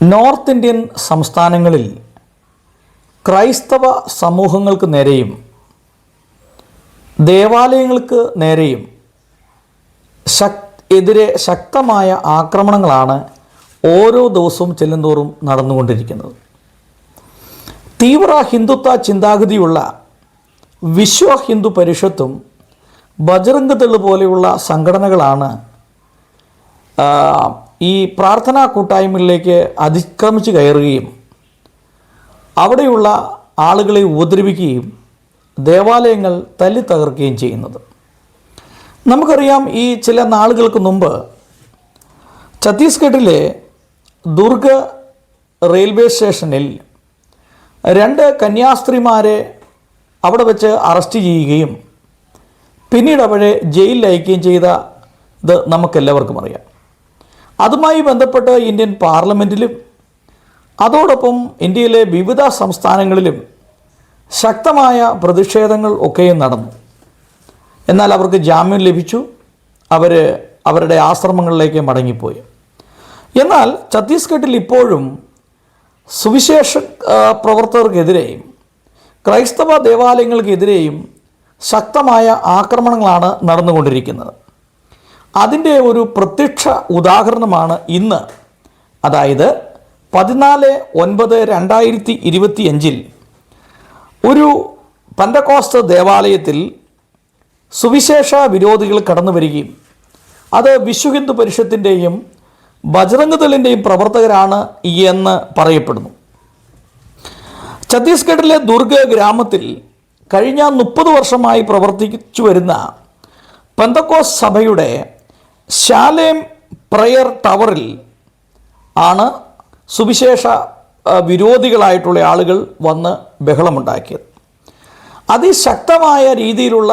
North Indian സംസ്ഥാനങ്ങളിൽ ക്രൈസ്തവ സമൂഹങ്ങൾക്ക് നേരെയും ദേവാലയങ്ങൾക്ക് നേരെയും ശക് എതിരെ ശക്തമായ ആക്രമണങ്ങളാണ് ഓരോ ദിവസവും ചെല്ലുന്തോറും നടന്നുകൊണ്ടിരിക്കുന്നത്. തീവ്ര ഹിന്ദുത്വ ചിന്താഗതിയുള്ള വിശ്വ ഹിന്ദു പരിഷത്തും ബജറംഗ് ദൾ പോലെയുള്ള സംഘടനകളാണ് ഈ പ്രാർത്ഥനാ കൂട്ടായ്മകളിലേക്ക് അതിക്രമിച്ച് കയറുകയും അവിടെയുള്ള ആളുകളെ ഉപദ്രവിക്കുകയും ദേവാലയങ്ങൾ തല്ലി തകർക്കുകയും ചെയ്യുന്നത്. നമുക്കറിയാം ഈ ചില നാളുകൾക്ക് മുമ്പ് ഛത്തീസ്ഗഡിലെ ദുർഗ റെയിൽവേ സ്റ്റേഷനിൽ രണ്ട് കന്യാസ്ത്രീമാരെ അവിടെ വെച്ച് അറസ്റ്റ് ചെയ്യുകയും പിന്നീട് അവരെ ജയിലിൽ അയക്കുകയും ചെയ്ത ഇത് നമുക്കെല്ലാവർക്കും അറിയാം. അതുമായി ബന്ധപ്പെട്ട് ഇന്ത്യൻ പാർലമെന്റിലും അതോടൊപ്പം ഇന്ത്യയിലെ വിവിധ സംസ്ഥാനങ്ങളിലും ശക്തമായ പ്രതിഷേധങ്ങൾ ഒക്കെയും നടന്നു. എന്നാൽ അവർക്ക് ജാമ്യം ലഭിച്ചു അവർ അവരുടെ ആശ്രമങ്ങളിലേക്ക് മടങ്ങിപ്പോയി. എന്നാൽ ഛത്തീസ്ഗഡിൽ ഇപ്പോഴും സുവിശേഷ പ്രവർത്തകർക്കെതിരെയും ക്രൈസ്തവ ദേവാലയങ്ങൾക്കെതിരെയും ശക്തമായ ആക്രമണങ്ങളാണ് നടന്നുകൊണ്ടിരിക്കുന്നത്. അതിന്റെ ഒരു പ്രത്യക്ഷ ഉദാഹരണമാണ് ഇന്ന്. അതായത് പതിനാല് ഒൻപത് രണ്ടായിരത്തി ഇരുപത്തിയഞ്ചിൽ ഒരു പന്തക്കോസ്ത ദേവാലയത്തിൽ സുവിശേഷ വിരോധികൾ കടന്നു വരികയും അത് വിശ്വഹിന്ദു പരിഷത്തിന്റെയും ബജറംഗ് പ്രവർത്തകരാണ് എന്ന് പറയപ്പെടുന്നു. ഛത്തീസ്ഗഡിലെ ദുർഗ് ഗ്രാമത്തിൽ കഴിഞ്ഞ മുപ്പത് വർഷമായി പ്രവർത്തിച്ചു വരുന്ന പെന്തക്കോസ് സഭയുടെ ശാലേം പ്രയർ ടവറിൽ ആണ് സുവിശേഷ വിരോധികളായിട്ടുള്ള ആളുകൾ വന്ന് ബഹളമുണ്ടാക്കിയത്. അതിശക്തമായ രീതിയിലുള്ള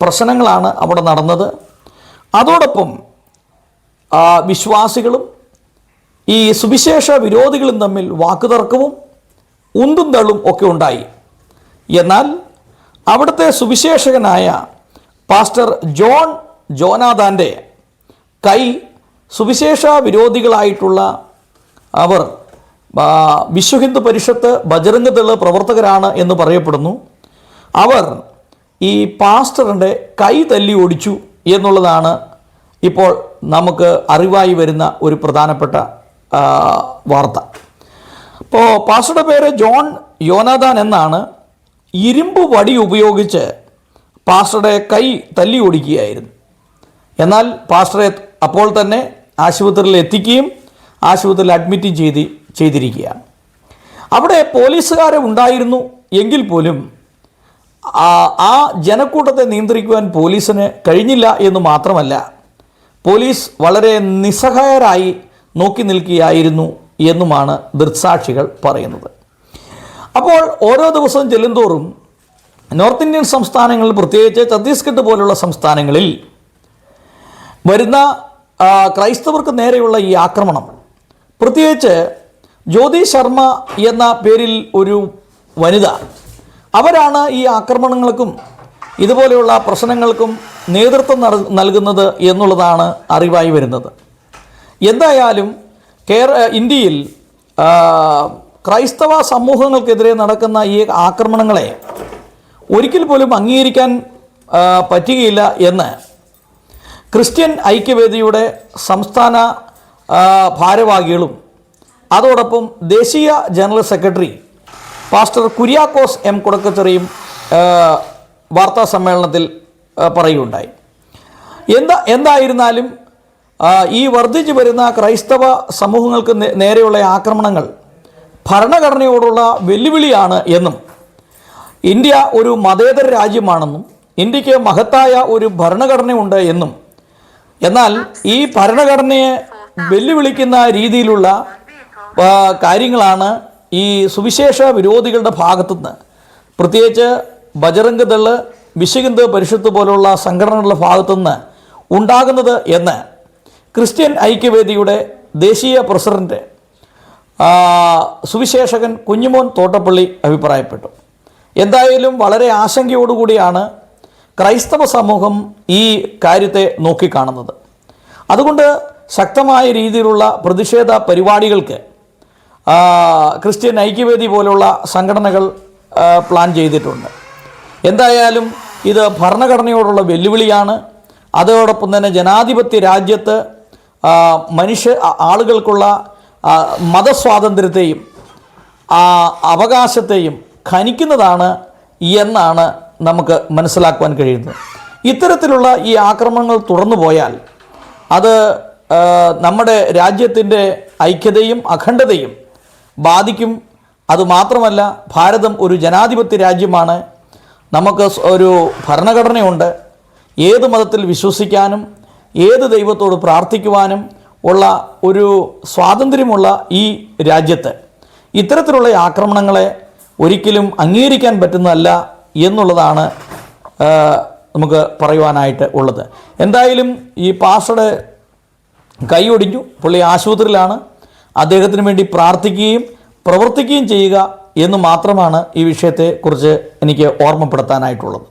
പ്രശ്നങ്ങളാണ് അവിടെ നടന്നത്. അതോടൊപ്പം വിശ്വാസികളും ഈ സുവിശേഷ വിരോധികളും തമ്മിൽ വാക്കുതർക്കവും ഉന്തും തള്ളും ഒക്കെ ഉണ്ടായി. എന്നാൽ അവിടുത്തെ സുവിശേഷകനായ പാസ്റ്റർ ജോൺ ജോനാഥാന്റെ കൈ സുവിശേഷ വിരോധികളായിട്ടുള്ള അവർ വിശ്വഹിന്ദു പരിഷത്ത് ബജറംഗ് ദൾ പ്രവർത്തകരാണ് എന്ന് പറയപ്പെടുന്നു. അവർ ഈ പാസ്റ്ററിന്റെ കൈ തല്ലി ഓടിച്ചു എന്നുള്ളതാണ് ഇപ്പോൾ നമുക്ക് അറിവായി വരുന്ന ഒരു പ്രധാനപ്പെട്ട വാർത്ത. അപ്പോൾ പാസ്റ്ററുടെ പേര് ജോൺ യോനാദാൻ എന്നാണ്. ഇരുമ്പ് വടി ഉപയോഗിച്ച് പാസ്റ്ററുടെ കൈ തല്ലി ഓടിക്കുകയായിരുന്നു. എന്നാൽ പാസ്റ്ററെ അപ്പോൾ തന്നെ ആശുപത്രിയിൽ എത്തിക്കുകയും ആശുപത്രിയിൽ അഡ്മിറ്റ് ചെയ്ത് ചെയ്തിരിക്കുകയാണ്. അവിടെ പോലീസുകാരെ ഉണ്ടായിരുന്നു എങ്കിൽ പോലും ആ ജനക്കൂട്ടത്തെ നിയന്ത്രിക്കുവാൻ പോലീസിന് കഴിഞ്ഞില്ല എന്ന് മാത്രമല്ല പോലീസ് വളരെ നിസ്സഹായരായി നോക്കി നിൽക്കുകയായിരുന്നു എന്നുമാണ് ദൃക്സാക്ഷികൾ പറയുന്നത്. അപ്പോൾ ഓരോ ദിവസവും ചെല്ലുന്തോറും നോർത്ത് ഇന്ത്യൻ സംസ്ഥാനങ്ങളിൽ പ്രത്യേകിച്ച് ഛത്തീസ്ഗഡ് പോലുള്ള സംസ്ഥാനങ്ങളിൽ വരുന്ന ക്രൈസ്തവർക്ക് നേരെയുള്ള ഈ ആക്രമണം. പ്രത്യേകിച്ച് ജ്യോതി ശർമ്മ എന്ന പേരിൽ ഒരു വനിത അവരാണ് ഈ ആക്രമണങ്ങൾക്കും ഇതുപോലെയുള്ള പ്രശ്നങ്ങൾക്കും നേതൃത്വം നൽകുന്നത് എന്നുള്ളതാണ് അറിവായി വരുന്നത്. എന്തായാലും കേര ഇന്ത്യയിൽ ക്രൈസ്തവ സമൂഹങ്ങൾക്കെതിരെ നടക്കുന്ന ഈ ആക്രമണങ്ങളെ ഒരിക്കൽ പോലും അംഗീകരിക്കാൻ പറ്റുകയില്ല എന്ന് ക്രിസ്ത്യൻ ഐക്യവേദിയുടെ സംസ്ഥാന ഭാരവാഹികളും അതോടൊപ്പം ദേശീയ general secretary pastor Kuriakose M കുടക്കച്ചെറിയും വാർത്താ സമ്മേളനത്തിൽ പറയുകയുണ്ടായി. എന്താ എന്തായിരുന്നാലും ഈ വർദ്ധിച്ചു വരുന്ന ക്രൈസ്തവ സമൂഹങ്ങൾക്ക് നേരെയുള്ള ആക്രമണങ്ങൾ ഭരണഘടനയോടുള്ള വെല്ലുവിളിയാണ് എന്നും ഇന്ത്യ ഒരു മതേതര രാജ്യമാണെന്നും ഇന്ത്യയ്ക്ക് മഹത്തായ ഒരു ഭരണഘടനയുണ്ട് എന്നും എന്നാൽ ഈ ഭരണഘടനയെ വെല്ലുവിളിക്കുന്ന രീതിയിലുള്ള കാര്യങ്ങളാണ് ഈ സുവിശേഷ വിരോധികളുടെ ഭാഗത്തുനിന്ന്. പ്രത്യേകിച്ച് ബജറംഗ് ദൾ വിശ്വഹിന്ദു പരിഷത്ത് പോലുള്ള സംഘടനകളുടെ ഭാഗത്തുനിന്ന് ഉണ്ടാകുന്നത് എന്ന് ക്രിസ്ത്യൻ ഐക്യവേദിയുടെ ദേശീയ പ്രസിഡന്റ് സുവിശേഷകൻ കുഞ്ഞുമോൻ തോട്ടപ്പള്ളി അഭിപ്രായപ്പെട്ടു. എന്തായാലും വളരെ ആശങ്കയോടുകൂടിയാണ് ക്രൈസ്തവ സമൂഹം ഈ കാര്യത്തെ നോക്കിക്കാണുന്നത്. അതുകൊണ്ട് ശക്തമായ രീതിയിലുള്ള പ്രതിഷേധ പരിപാടികൾക്ക് ക്രിസ്ത്യൻ ഐക്യവേദി പോലുള്ള സംഘടനകൾ പ്ലാൻ ചെയ്തിട്ടുണ്ട്. എന്തായാലും ഇത് ഭരണഘടനയോടുള്ള വെല്ലുവിളിയാണ്. അതോടൊപ്പം തന്നെ ജനാധിപത്യ രാജ്യത്ത് മനുഷ്യ ആളുകൾക്കുള്ള മതസ്വാതന്ത്ര്യത്തെയും അവകാശത്തെയും ഖനിക്കുന്നതാണ് എന്നാണ് നമുക്ക് മനസ്സിലാക്കുവാൻ കഴിയുന്നത്. ഇത്തരത്തിലുള്ള ഈ ആക്രമണങ്ങൾ തുടർന്നു പോയാൽ അത് നമ്മുടെ രാജ്യത്തിന്റെ ഐക്യതയും അഖണ്ഡതയും ബാധിക്കും. അതുമാത്രമല്ല ഭാരതം ഒരു ജനാധിപത്യ രാജ്യമാണ്. നമുക്ക് ഒരു ഭരണഘടനയുണ്ട്. ഏത് മതത്തിൽ വിശ്വസിക്കാനും ഏത് ദൈവത്തോട് പ്രാർത്ഥിക്കുവാനും ഉള്ള ഒരു സ്വാതന്ത്ര്യമുള്ള ഈ രാജ്യത്ത്. ഇത്തരത്തിലുള്ള ആക്രമണങ്ങളെ ഒരിക്കലും അംഗീകരിക്കാൻ പറ്റുന്നതല്ല എന്നുള്ളതാണ് നമുക്ക് പറയുവാനായിട്ട് ഉള്ളത്. എന്തായാലും ഈ പാസ്റ്ററുടെ കൈ ഒടിഞ്ഞു. പുള്ളി ആശുപത്രിയിലാണ്. അദ്ദേഹത്തിന് വേണ്ടി പ്രാർത്ഥിക്കുകയും പ്രവർത്തിക്കുകയും ചെയ്യുക എന്ന് മാത്രമാണ് ഈ വിഷയത്തെക്കുറിച്ച് എനിക്ക് ഓർമ്മപ്പെടുത്താനായിട്ടുള്ളത്.